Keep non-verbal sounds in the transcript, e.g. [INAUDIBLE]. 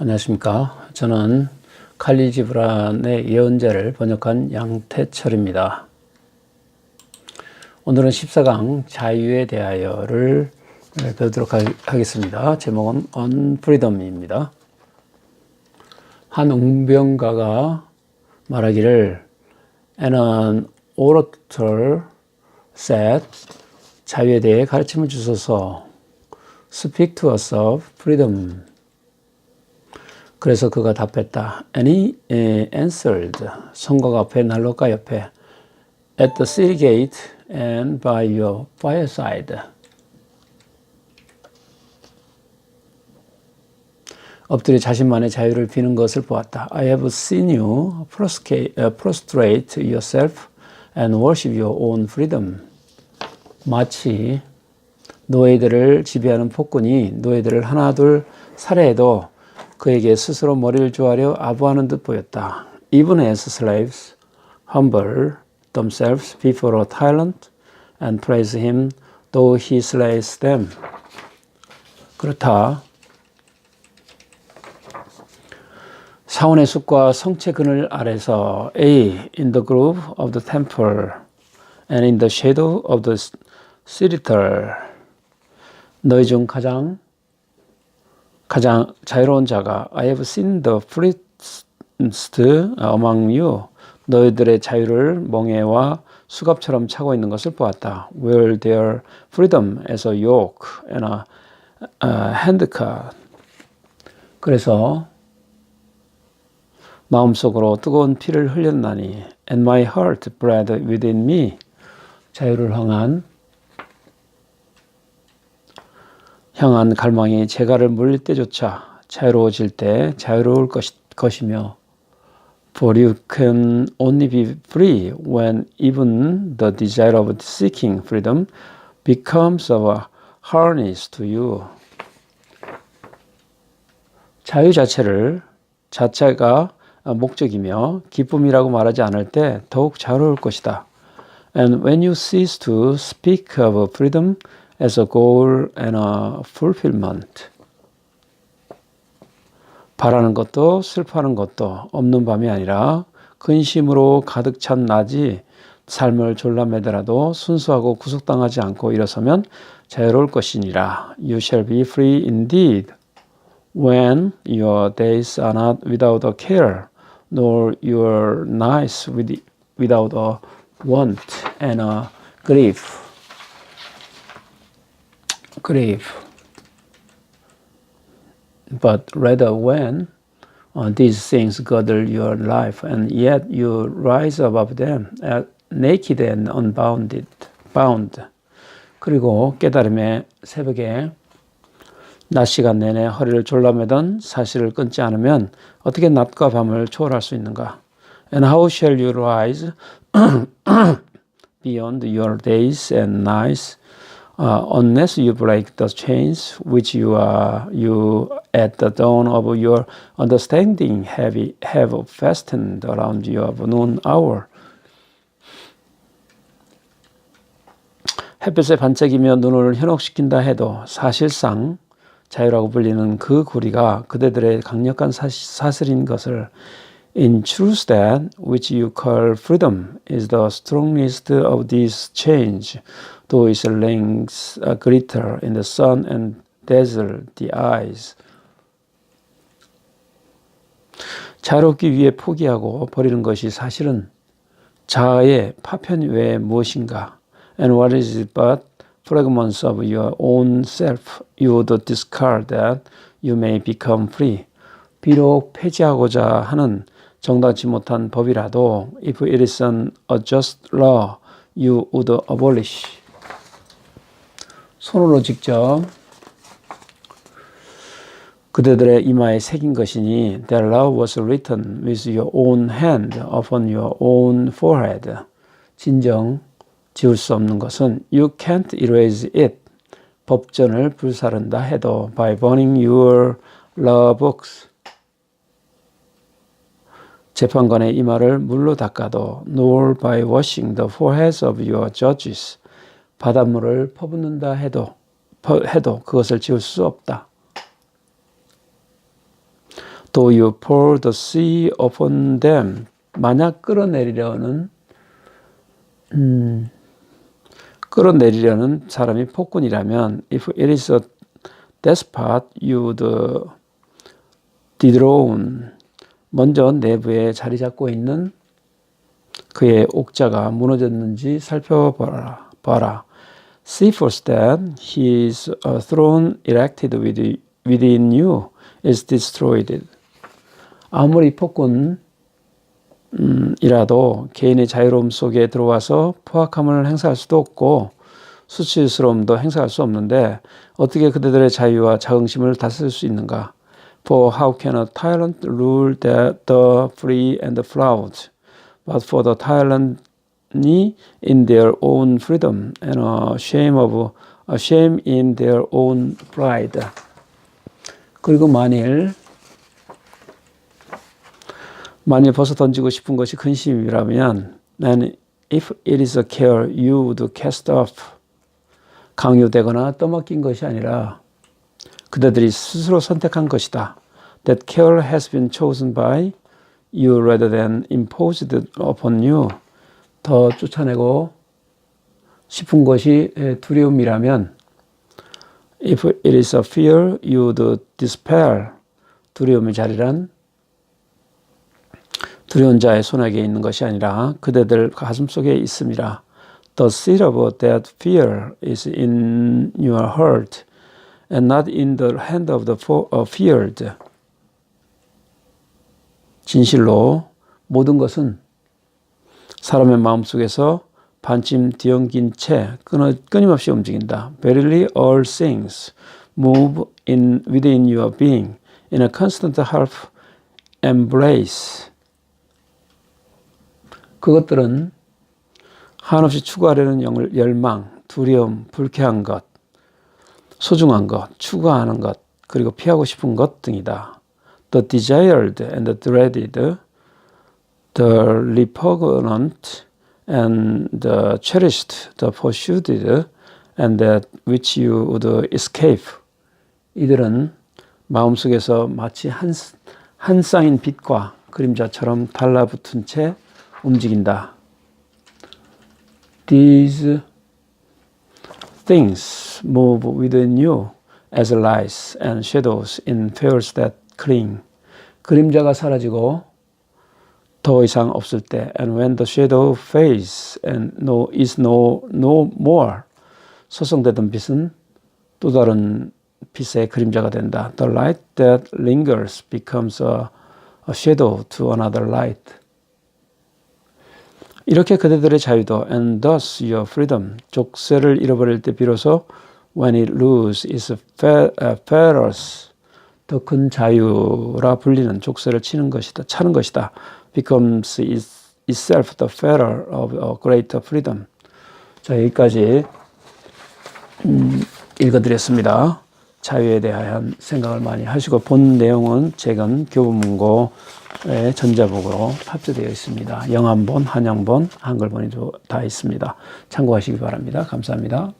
안녕하십니까. 저는 칼리 지브란의 예언자를 번역한 양태철입니다. 오늘은 14강 자유에 대하여를 배우도록 하겠습니다. 제목은 Freedom입니다. 한 웅병가가 말하기를 an orator said 자유에 대해 가르침을 주소서 Speak to us of freedom 그래서 그가 답했다. And he eh, answered. 성곽 앞에 난로가 옆에 at the city gate and by your fireside. 엎드려 자신만의 자유를 비는 것을 보았다. I have seen you prostrate yourself and worship your own freedom. 마치 노예들을 지배하는 폭군이 노예들을 하나둘 살해해도 그에게 스스로 머리를 조아려 아부하는 듯 보였다. Even as slaves humble themselves before a tyrant and praise him though he slays them. 그렇다. 사원의 숲과 성체 그늘 아래서 A. In the grove of the temple and in the shadow of the citadel 너희 중 가장 가장 자유로운 자가 I have seen the freest among you 너희들의 자유를 멍에와 수갑처럼 차고 있는 것을 보았다. Where their freedom as a yoke and a, a handcart. 그래서 마음속으로 뜨거운 피를 흘렸나니 and my heart bled within me 자유를 향한 향한 갈망이 재갈을 물릴 때조차 자유로워질 때 자유로울 것이, 것이며 For you can only be free when even the desire of seeking freedom becomes a harness to you. 자유 자체를 자체가 목적이며 기쁨이라고 말하지 않을 때 더욱 자유로울 것이다. And when you cease to speak of freedom as a goal and a fulfillment. 바라는 것도 슬퍼하는 것도 없는 밤이 아니라 근심으로 가득 찬 낮이 삶을 졸라매더라도 순수하고 구속당하지 않고 일어서면 자유로울 것이니라. You shall be free indeed when your days are not without a care, nor your nights with, without a want and a grief. grief, but rather when uh, these things gather your life, and yet you rise above them, uh, naked and unbounded, bound. 그리고 깨달음의 새벽에 낮 시간 내내 허리를 졸라매던 사실을 끊지 않으면 어떻게 낮과 밤을 초월할 수 있는가? And how shall you rise [CLEARS THROAT] beyond your days and nights uh, unless you break the chains which you are you at the dawn of your understanding have, have fastened around your noon hour. 햇볕에 반짝이며 눈을 현혹시킨다 해도 사실상 자유라고 불리는 그 고리가 그대들의 강력한 사슬인 것을 In truth that which you call freedom is the strongest of these chains, though its lengths glitter in the sun and dazzle the eyes. 자유롭기 위해 포기하고 버리는 것이 사실은 자아의 파편 외에 무엇인가? And what is it but fragments of your own self you would discard that you may become free. 비록 폐지하고자 하는 정당치 못한 법이라도 if it is an a just law you would abolish. 손으로 직접 그대들의 이마에 새긴 것이니 that law was written with your own hand upon your own forehead. 진정 지울 수 없는 것은 you can't erase it. 법전을 불사른다 해도 by burning your law books. 재판관의 이마를 물로 닦아도 nor by washing the foreheads of your judges. 바닷물을 퍼붓는다 해도 해도 그것을 지울 수 없다. Though you pour the sea upon them. 만약 끌어내리려는 음, 끌어내리려는 사람이 폭군이라면 if it is a despot you would dethrone 먼저 내부에 자리 잡고 있는 그의 옥자가 무너졌는지 살펴봐라. 봐라. See first that his uh, throne erected with- within you is destroyed. 아무리 폭군 음, 이라도 개인의 자유로움 속에 들어와서 포악함을 행사할 수도 없고 수치스러움도 행사할 수 없는데 어떻게 그들의 자유와 자긍심을 다스릴 수 있는가? For how can a tyrant rule the, the free and the proud? But for the tyrant in their own freedom and a shame of a shame in their own pride. 그리고 만일 만일 벗어 던지고 싶은 것이 근심이라면 then if it is a care you would cast off 강요되거나 떠맡긴 것이 아니라 그대들이 스스로 선택한 것이다. That care has been chosen by you rather than imposed upon you. 더 쫓아내고 싶은 것이 두려움이라면 if it is a fear you would despair 두려움의 자리란 두려운 자의 손아귀에 있는 것이 아니라 그대들 가슴 속에 있음이라. The seed of that fear is in your heart and not in the hand of the uh, feared. 진실로 모든 것은 사람의 마음 속에서 반쯤 뒤엉긴 채 끊어, 끊임없이 움직인다. Verily all things move in within your being in a constant half embrace. 그것들은 한없이 추구하려는 영- 열망, 두려움, 불쾌한 것, 소중한 것, 추구하는 것, 그리고 피하고 싶은 것 등이다. The desired and the dreaded, the repugnant and the cherished, the pursued and that which you would escape. 이들은 마음속에서 마치 한, 한 쌍인 빛과 그림자처럼 달라붙은 채 움직인다. These things move within you as lights and shadows in spheres that cling. 그림자가 사라지고 더 이상 없을 때, and when the shadow fades and no is no no more, 소성되던 빛은 또 다른 빛의 그림자가 된다. The light that lingers becomes a, a shadow to another light. 이렇게 그대들의 자유도 and thus your freedom 족쇄를 잃어버릴 때 비로소 when it lose its fetters 더 큰 자유라 불리는 족쇄를 치는 것이다 차는 것이다 becomes its- itself the fetter of a greater freedom 자 여기까지 음, 읽어드렸습니다. 자유에 대한 생각을 많이 하시고 본 내용은 최근 교보문고의 전자북으로 탑재되어 있습니다. 영암본, 한양본, 한글본이 다 있습니다. 참고하시기 바랍니다. 감사합니다.